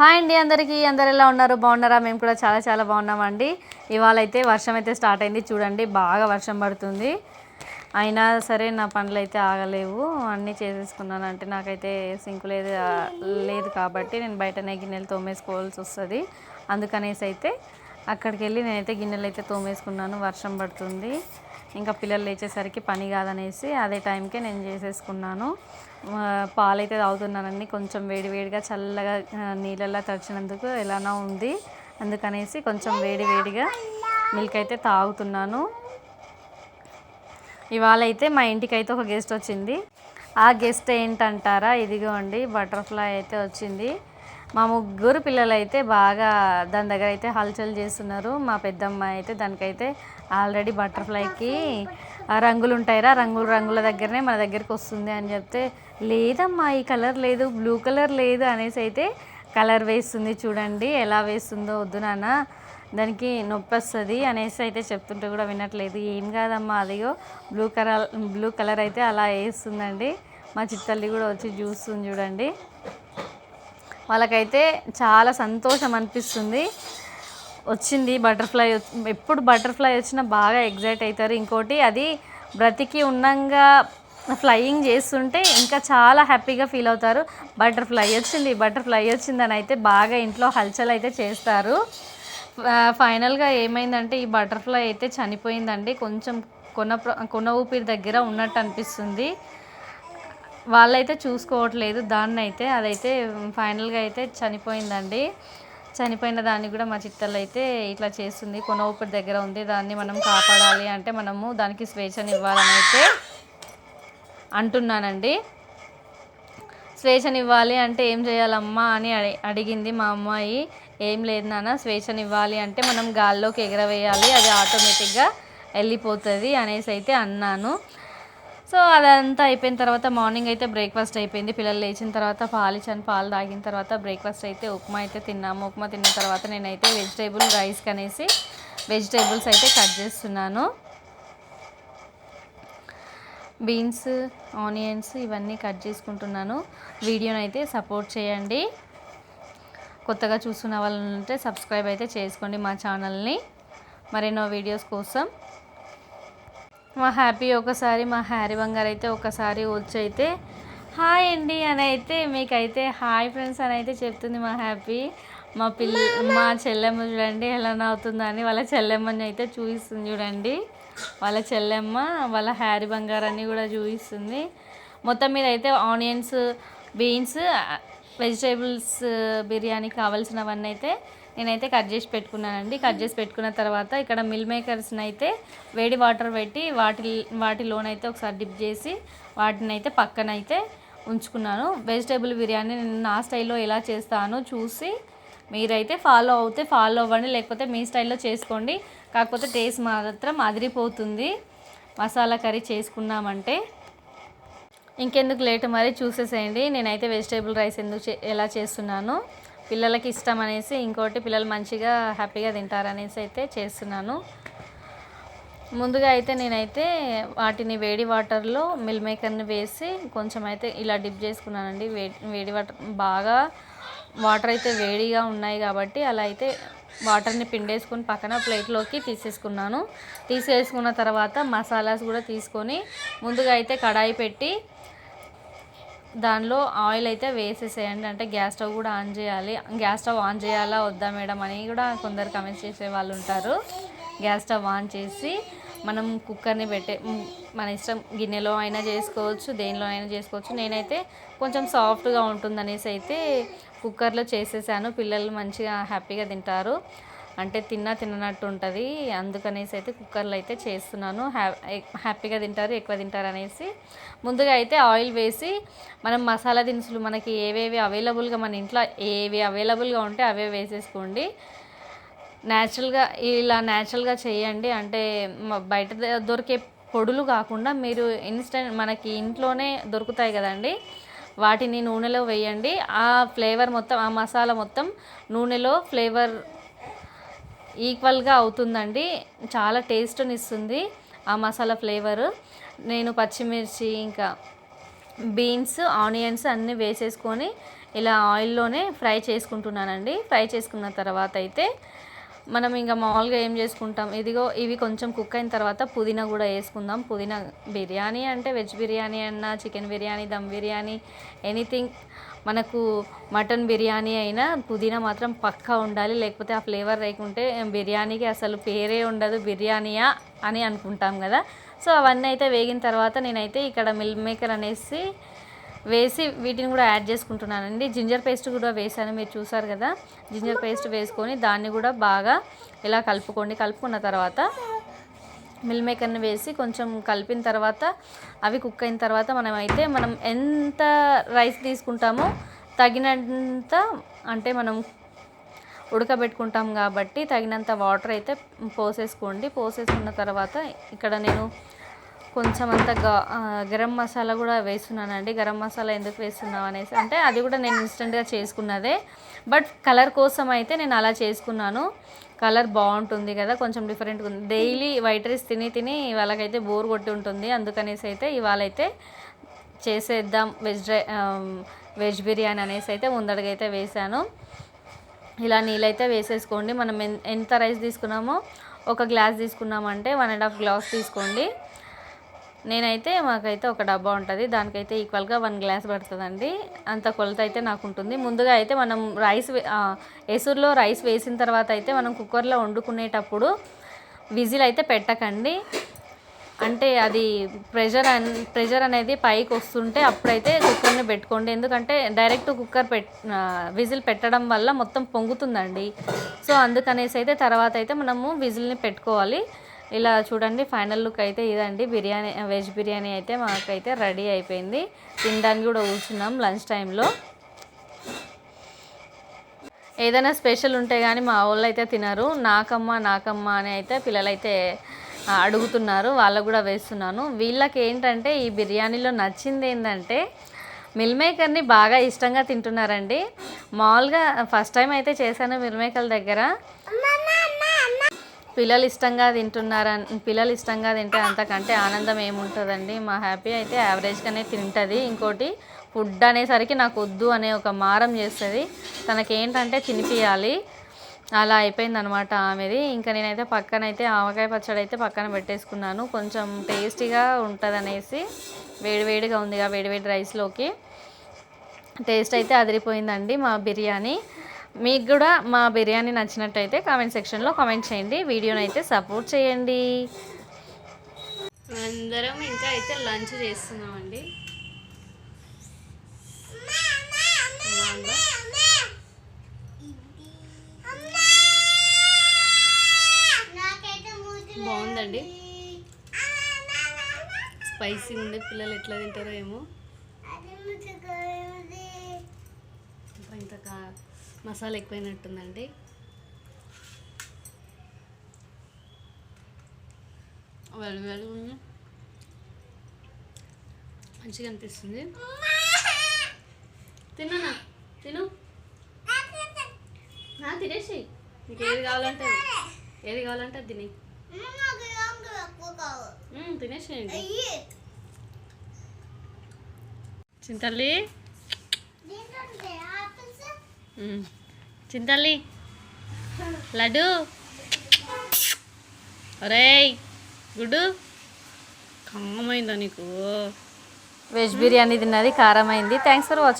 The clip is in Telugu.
హాయ్ అండి అందరికీ. అందరు ఎలా ఉన్నారు? బాగున్నారా? మేము కూడా చాలా చాలా బాగున్నామండి. ఇవాళ అయితే వర్షం అయితే స్టార్ట్ అయింది. చూడండి బాగా వర్షం పడుతుంది. అయినా సరే నా పనులు అయితే ఆగలేవు. అన్నీ చేసేసుకున్నాను అంటే నాకైతే సింకు లేదు లేదు కాబట్టి నేను బయటనే గిన్నెలు తోమేసుకోవాల్సి వస్తుంది. అందుకనేసి అయితే అక్కడికి వెళ్ళి నేనైతే గిన్నెలు అయితే తోమేసుకున్నాను. వర్షం పడుతుంది. ఇంకా పిల్లలు లేచేసరికి పని కాదనేసి అదే టైంకే నేను చేసేసుకున్నాను. పాలైతే తాగుతున్నానండి. కొంచెం వేడివేడిగా చల్లగా ఆ, నీళ్ళల్లో తడిచినందుకు ఎలానో ఉంది. అందుకనేసి కొంచెం వేడివేడిగా మిల్క్ అయితే తాగుతున్నాను. ఇవాళ అయితే మా ఇంటికి అయితే ఒక గెస్ట్ వచ్చింది. ఆ గెస్ట్ ఏంటంటారా? ఇదిగో అండి బటర్ఫ్లై అయితే వచ్చింది. మా ముగ్గురు పిల్లలు అయితే బాగా దాని దగ్గర అయితే హల్చల్ చేస్తున్నారు. మా పెద్దమ్మాయి అయితే దానికైతే ఆల్రెడీ బటర్ఫ్లైకి రంగులు ఉంటాయిరా రంగులు రంగుల దగ్గరనే మన దగ్గరికి వస్తుంది అని చెప్తే లేదమ్మా ఈ కలర్ లేదు బ్లూ కలర్ లేదు అనేసి అయితే కలర్ వేస్తుంది చూడండి ఎలా వేస్తుందో వద్దు నాన్న దానికి నొప్పి వస్తుంది అనేసి అయితే చెప్తుంటే కూడా వినట్లేదు. ఏం కాదమ్మా అదిగో బ్లూ కలర్ బ్లూ కలర్ అయితే అలా వేస్తుందండి మా చిత్తల్లి కూడా వచ్చి చూస్తుంది చూడండి. వాళ్ళకైతే చాలా సంతోషం అనిపిస్తుంది. వచ్చింది బటర్ఫ్లై ఎప్పుడు బటర్ఫ్లై వచ్చినా బాగా ఎగ్జైట్ అవుతారు. ఇంకోటి అది బ్రతికి ఉన్నంగా ఫ్లయింగ్ చేస్తుంటే ఇంకా చాలా హ్యాపీగా ఫీల్ అవుతారు. బటర్ఫ్లై వచ్చింది బటర్ఫ్లై వచ్చిందని అయితే బాగా ఇంట్లో హల్చల్ అయితే చేస్తారు. ఫైనల్గా ఏమైందంటే ఈ బటర్ఫ్లై అయితే చనిపోయిందండి. కొంచెం కొన ప్ర- కొన ఊపిరి దగ్గర ఉన్నట్టు అనిపిస్తుంది. వాళ్ళైతే చూసుకోవట్లేదు దాన్ని అయితే అదైతే ఫైనల్గా అయితే చనిపోయిందండి. చనిపోయిన దాన్ని కూడా మా చిత్తలు అయితే ఇట్లా చేస్తుంది. కొన దగ్గర ఉంది దాన్ని మనం కాపాడాలి అంటే మనము దానికి స్వేచ్ఛని ఇవ్వాలని అయితే అంటున్నానండి. స్వేచ్ఛనివ్వాలి అంటే ఏం చేయాలమ్మా అని అడి అడిగింది మా అమ్మాయి. ఏం లేదు నాన్న స్వేచ్ఛనివ్వాలి అంటే మనం గాల్లోకి ఎగరవేయాలి అది ఆటోమేటిక్గా వెళ్ళిపోతుంది అనేసి అయితే అన్నాను. సో అదంతా అయిపోయిన తర్వాత మార్నింగ్ అయితే బ్రేక్ఫాస్ట్ అయిపోయింది. పిల్లలు లేచిన తర్వాత పాలు ఇచ్చాను. పాలు తాగిన తర్వాత బ్రేక్ఫాస్ట్ అయితే ఉప్మా అయితే తిన్నాము. ఉప్మా తిన్న తర్వాత నేనైతే వెజిటేబుల్ రైస్ కనేసి వెజిటేబుల్స్ అయితే కట్ చేస్తున్నాను. బీన్స్ ఆనియన్స్ ఇవన్నీ కట్ చేసుకుంటున్నాను. వీడియోని అయితే సపోర్ట్ చేయండి. కొత్తగా చూస్తున్న వాళ్ళు ఉంటే సబ్స్క్రైబ్ అయితే చేసుకోండి మా ఛానల్ని. మరెన్నో వీడియోస్ కోసం మా హ్యాపీ ఒకసారి మా హ్యారీ బంగారు అయితే ఒకసారి వచ్చి అయితే హాయ్ అండి అని అయితే మీకైతే హాయ్ ఫ్రెండ్స్ అని అయితే చెప్తుంది మా హ్యాపీ. మా పిల్ల మా చెల్లెమ్మ చూడండి ఎలా నవ్వుతుందని వాళ్ళ చెల్లెమ్మని అయితే చూపిస్తుంది చూడండి. వాళ్ళ చెల్లెమ్మ వాళ్ళ హ్యారీ బంగారాన్ని కూడా చూపిస్తుంది. మొత్తం మీద అయితే ఆనియన్స్ బీన్స్ వెజిటేబుల్స్ బిర్యానీ కావాల్సినవన్నీ అయితే నేనైతే కట్ చేసి పెట్టుకున్నానండి. కట్ చేసి పెట్టుకున్న తర్వాత ఇక్కడ మిల్ మేకర్స్ని అయితే వేడి వాటర్ పెట్టి వాటి వాటిలోనైతే ఒకసారి డిప్ చేసి వాటిని అయితే పక్కన అయితే ఉంచుకున్నాను. వెజిటేబుల్ బిర్యానీ నేను నా స్టైల్లో ఎలా చేస్తానో చూసి మీరైతే ఫాలో అవుతే ఫాలో అవ్వండి. లేకపోతే మీ స్టైల్లో చేసుకోండి. కాకపోతే టేస్ట్ మాత్రం అదిరిపోతుంది. మసాలా కర్రీ చేసుకున్నామంటే ఇంకెందుకు లేట్ మరి చూసేసేయండి. నేనైతే వెజిటేబుల్ రైస్ ఎందుకు చే- ఎలా చేస్తున్నాను? పిల్లలకి ఇష్టం అనేసి ఇంకోటి పిల్లలు మంచిగా హ్యాపీగా తింటారనేసి అయితే చేస్తున్నాను. ముందుగా అయితే నేనైతే వాటిని వేడి వాటర్లో మిల్ మేకర్ని వేసి కొంచెం అయితే ఇలా డిప్ చేసుకున్నానండి. వేడి వేడి వాటర్ బాగా వాటర్ అయితే వేడిగా ఉన్నాయి కాబట్టి అలా అయితే వాటర్ని పిండేసుకొని పక్కన ప్లేట్లోకి తీసేసుకున్నాను. తీసేసుకున్న తర్వాత మసాలాస్ కూడా తీసుకొని ముందుగా అయితే కడాయి పెట్టి దానిలో ఆయిల్ అయితే వేసేసేయండి. అంటే గ్యాస్ స్టవ్ కూడా ఆన్ చేయాలి. గ్యాస్ స్టవ్ ఆన్ చేయాలా వద్దా మేడం అని కూడా కొందరు కమెంట్స్ చేసే వాళ్ళు ఉంటారు. గ్యాస్ స్టవ్ ఆన్ చేసి మనం కుక్కర్ని పెట్టే మన ఇష్టం గిన్నెలో అయినా చేసుకోవచ్చు దేనిలో అయినా చేసుకోవచ్చు. నేనైతే కొంచెం సాఫ్ట్గా ఉంటుందనేసి అయితే కుక్కర్లో చేసేసాను. పిల్లలు మంచిగా హ్యాపీగా తింటారు. అంటే తిన్నా తిననట్టు ఉంటుంది. అందుకనేసి అయితే కుక్కర్లో అయితే చేస్తున్నాను. హ్యా హ్యాపీగా తింటారు ఎక్కువ తింటారు అనేసి. ముందుగా అయితే ఆయిల్ వేసి మనం మసాలా దినుసులు మనకి ఏవేవి అవైలబుల్గా మన ఇంట్లో ఏవి అవైలబుల్గా ఉంటే అవే వేసేసుకోండి. న్యాచురల్గా ఇలా న్యాచురల్గా చేయండి. అంటే బయట దొరికే పొడులు కాకుండా మీరు ఇన్స్టెంట్ మనకి ఇంట్లోనే దొరుకుతాయి కదండి. వాటిని నూనెలో వేయండి. ఆ ఫ్లేవర్ మొత్తం ఆ మసాలా మొత్తం నూనెలో ఫ్లేవర్ ఈక్వల్గా అవుతుందండి. చాలా టేస్ట్ని ఇస్తుంది ఆ మసాలా ఫ్లేవర్. నేను పచ్చిమిర్చి ఇంకా బీన్స్ ఆనియన్స్ అన్నీ వేసేసుకొని ఇలా ఆయిల్లోనే ఫ్రై చేసుకుంటున్నానండి. ఫ్రై చేసుకున్న తర్వాత అయితే మనం ఇంకా మామూలుగా ఏం చేసుకుంటాం? ఇదిగో ఇవి కొంచెం కుక్ అయిన తర్వాత పుదీనా కూడా వేసుకుందాం. పుదీనా బిర్యానీ అంటే వెజ్ బిర్యానీ అన్నా చికెన్ బిర్యానీ దమ్ బిర్యానీ ఎనీథింగ్ మనకు మటన్ బిర్యానీ అయినా పుదీనా మాత్రం పక్కా ఉండాలి. లేకపోతే ఆ ఫ్లేవర్ లేకుంటే బిర్యానీకి అసలు పేరే ఉండదు. బిర్యానీయా అని అనుకుంటాం కదా. సో అవన్నీ అయితే వేగిన తర్వాత నేనైతే ఇక్కడ మిల్క్ మేకర్ అనేసి వేసి వీటిని కూడా యాడ్ చేసుకుంటున్నానండి. జింజర్ పేస్ట్ కూడా వేసాను మీరు చూసారు కదా. జింజర్ పేస్ట్ వేసుకొని దాన్ని కూడా బాగా ఇలా కలుపుకోండి. కలుపుకున్న తర్వాత మిల్ మేకర్ని వేసి కొంచెం కలిపిన తర్వాత అవి కుక్ అయిన తర్వాత మనం అయితే మనం ఎంత రైస్ తీసుకుంటామో తగినంత అంటే మనం ఉడకబెట్టుకుంటాం కాబట్టి తగినంత వాటర్ అయితే పోసేసుకోండి. పోసేసుకున్న తర్వాత ఇక్కడ నేను కొంచెం అంత గరం మసాలా కూడా వేస్తున్నానండి. గరం మసాలా ఎందుకు వేస్తున్నాం అనేసి. అంటే అది కూడా నేను ఇన్స్టెంట్గా చేసుకున్నదే. బట్ కలర్ కోసం అయితే నేను అలా చేసుకున్నాను. కలర్ బాగుంటుంది కదా కొంచెం డిఫరెంట్గా ఉంది. డైలీ వైట్ రైస్ తిని తిని వాళ్ళకైతే బోర్ కొట్టి ఉంటుంది. అందుకనేసి అయితే ఇవాళ అయితే చేసేద్దాం వెజ్ డ్రై వెజ్ బిర్యానీ అనేసి అయితే ముందడగైతే వేసాను ఇలా నీళ్ళైతే వేసేసుకోండి. మనం ఎంత రైస్ తీసుకున్నామో ఒక గ్లాస్ తీసుకున్నామంటే వన్ అండ్ హాఫ్ గ్లాస్ తీసుకోండి. నేనైతే మాకైతే ఒక డబ్బా ఉంటుంది. దానికైతే ఈక్వల్గా వన్ గ్లాస్ పడుతుందండి. అంత కొలత అయితే నాకు ఉంటుంది. ముందుగా అయితే మనం రైస్ ఎసురులో రైస్ వేసిన తర్వాత అయితే మనం కుక్కర్లో వండుకునేటప్పుడు విజిల్ అయితే పెట్టకండి. అంటే అది ప్రెషర్ అన్ ప్రెషర్ అనేది పైకి వస్తుంటే అప్పుడైతే కుక్కర్ని పెట్టుకోండి. ఎందుకంటే డైరెక్ట్ కుక్కర్ పెట్ విజిల్ పెట్టడం వల్ల మొత్తం పొంగుతుందండి. సో అందుకనేసి అయితే తర్వాత అయితే మనము విజిల్ని పెట్టుకోవాలి. ఇలా చూడండి ఫైనల్ లుక్ అయితే ఇదండి. బిర్యానీ వెజ్ బిర్యానీ అయితే మాకైతే రెడీ అయిపోయింది. తినడానికి కూడా కూర్చున్నాం లంచ్ టైంలో ఏదైనా స్పెషల్ ఉంటే కానీ మా వాళ్ళు అయితే తినరు. నాకమ్మ నాకమ్మ అని అయితే పిల్లలైతే అడుగుతున్నారు. వాళ్ళకు కూడా వేస్తున్నాను. వీళ్ళకి ఏంటంటే ఈ బిర్యానీలో నచ్చింది ఏంటంటే మిల్ మేకర్ని బాగా ఇష్టంగా తింటున్నారండి. మామూలుగా ఫస్ట్ టైం అయితే చేశాను మిల్ మేకర్ దగ్గర. పిల్లలు ఇష్టంగా తింటున్నారని పిల్లలు ఇష్టంగా తింటే అంతకంటే ఆనందం ఏముంటుందండి? మా హ్యాపీ అయితే యావరేజ్గానే తింటుంది. ఇంకోటి ఫుడ్ అనేసరికి నాకు వద్దు అనే ఒక మారం చేస్తుంది. తనకేంటంటే తినిపియాలి. అలా అయిపోయిందనమాట ఆమెది. ఇంకా నేనైతే పక్కనైతే ఆవకాయ పచ్చడి అయితే పక్కన పెట్టేసుకున్నాను. కొంచెం టేస్టీగా ఉంటుంది అనేసి వేడివేడిగా ఉందిగా వేడివేడి రైస్లోకి. టేస్ట్ అయితే అదిరిపోయిందండి మా బిర్యానీ. మీకు కూడా మా బిర్యానీ నచ్చినట్టయితే కామెంట్ సెక్షన్లో కామెంట్ చేయండి. వీడియోని అయితే సపోర్ట్ చేయండి. అందరం ఇంకా అయితే లంచ్ చేస్తున్నామండి. బాగుందండి. స్పైసీ ఉండే పిల్లలు ఎట్లా తింటారో ఏమో. ఇంకా ఇంత మసాలా ఎక్కువైనట్టుందండి. వేడి వేడి ఉంది. మంచిగా అనిపిస్తుంది. తిన్నా తిను. నా తినేసి నీకు ఏది కావాలంటే. ఏది కావాలంటే అది తిని. తినేసేయండి. చింతల్లి. చింతల్లి. లడ్డు. ఒరేయ్ గుడ్డు. కమ్మమైందా నీకు? వెజ్ బిర్యానీ తిన్నది కారమైంది. Thanks for watching